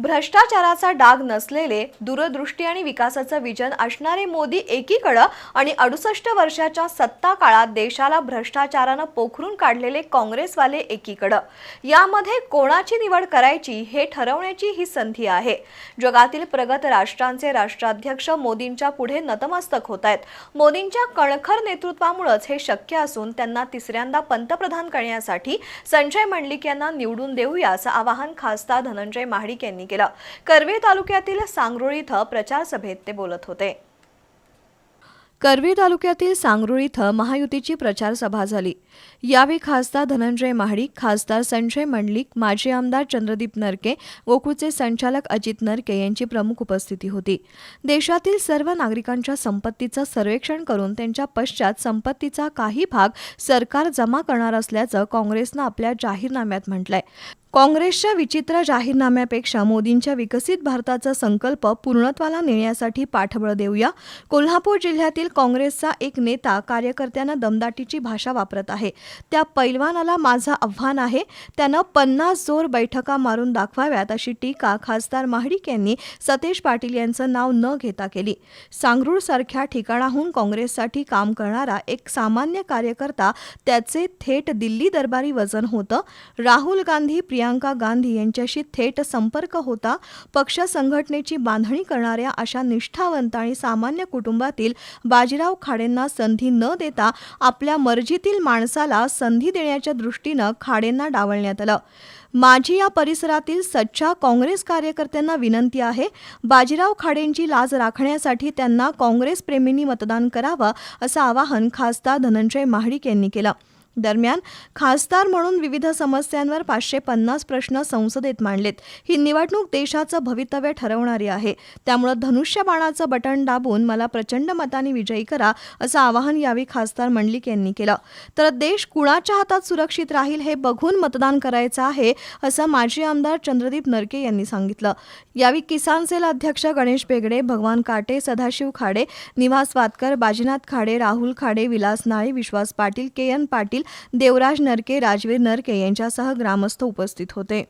भ्रष्टाचाराचा डाग नसलेले दूरदृष्टी आणि विकासाचं विजन असणारे मोदी एकीकडं आणि अडुसष्ट वर्षाच्या सत्ता काळात देशाला भ्रष्टाचारानं पोखरून काढलेले काँग्रेसवाले एकीकडं. यामध्ये कोणाची निवड करायची हे ठरवण्याची ही संधी आहे. जगातील प्रगत राष्ट्रांचे राष्ट्राध्यक्ष मोदींच्या पुढे नतमस्तक होत आहेत मोदींच्या कणखर नेतृत्वामुळेच हे शक्य असून त्यांना तिसऱ्यांदा पंतप्रधान करण्यासाठी संजय मंडलिक यांना निवडून देऊया असं आवाहन खासदार धनंजय महाडिक यांनी केलं. करवीर तालुक्यातील सांगरुळ इथं प्रचार सभेत ते बोलत होते. करवीर तालुक्यातील सांगरुळ इथं महायुतीची प्रचार सभा झाली. यावेळी खासदार धनंजय महाडिक खासदार संजय मंडलिक माजी आमदार चंद्रदीप नरके गोकुळचे संचालक अजित नरके यांची प्रमुख उपस्थिती होती. देशातील सर्व नागरिकांच्या संपत्तीचं सर्वेक्षण करून त्यांच्या पश्चात संपत्तीचा काही भाग सरकार जमा करणार असल्याचं काँग्रेसनं आपल्या जाहीरनाम्यात म्हटलंय. काँग्रेसच्या विचित्र जाहीरनाम्यापेक्षा मोदींच्या विकसित भारताचा संकल्प पूर्णत्वाला नेण्यासाठी पाठबळ देऊया कोल्हापूर जिल्ह्यातील काँग्रेसचा एक नेता कार्यकर्त्यांना दमदाटीची भाषा वापरत आहे. त्या पैलवानाला माझं आव्हान आहे त्यानं पन्नास जोर बैठका मारून दाखवाव्यात अशी टीका खासदार महाडिक यांनी सतेज पाटील यांचं नाव न घेता केली. सांगरूळसारख्या ठिकाणाहून काँग्रेससाठी काम करणारा एक सामान्य कार्यकर्ता त्याचे थेट दिल्ली दरबारी वजन होतं. राहुल गांधी प्रियांका गांधी यांच्याशी थेट संपर्क होता पक्ष संघटनेची बांधणी करणाऱ्या अशा निष्ठावंत आणि सामान्य कुटुंबातील बाजीराव खाडेंना संधी न देता आपल्या मर्जीतील माणसाला संधी देण्याच्या दृष्टीनं खाडेंना डावलण्यात आलं. माझी या परिसरातील सच्चा काँग्रेस कार्यकर्त्यांना विनंती आहे बाजीराव खाडेंची लाज राखण्यासाठी त्यांना काँग्रेस प्रेमींनी मतदान करावं असं आवाहन खासदार धनंजय महाडिक यांनी केलं. दरम्यान खासदार म्हणून विविध समस्यांवर पाचशे पन्नास प्रश्न संसदेत मांडलेत. ही निवडणूक देशाचं भवितव्य ठरवणारी आहे. त्यामुळं धनुष्यबाणाचं बटन दाबून मला प्रचंड मताने विजयी करा असं आवाहन यावेळी खासदार मंडलिक यांनी केलं. तर देश कुणाच्या हातात सुरक्षित राहील हे बघून मतदान करायचं आहे असं माजी आमदार चंद्रदीप नरके यांनी सांगितलं. यावेळी किसान सेल अध्यक्ष गणेश बेगडे भगवान काटे सदाशिव खाडे निवास वातकर बाजीनाथ खाडे राहुल खाडे विलास नाळे विश्वास पाटील के एन पाटील देवराज नरके राजवीर नरके यांच्यासह ग्रामस्थ उपस्थित होते.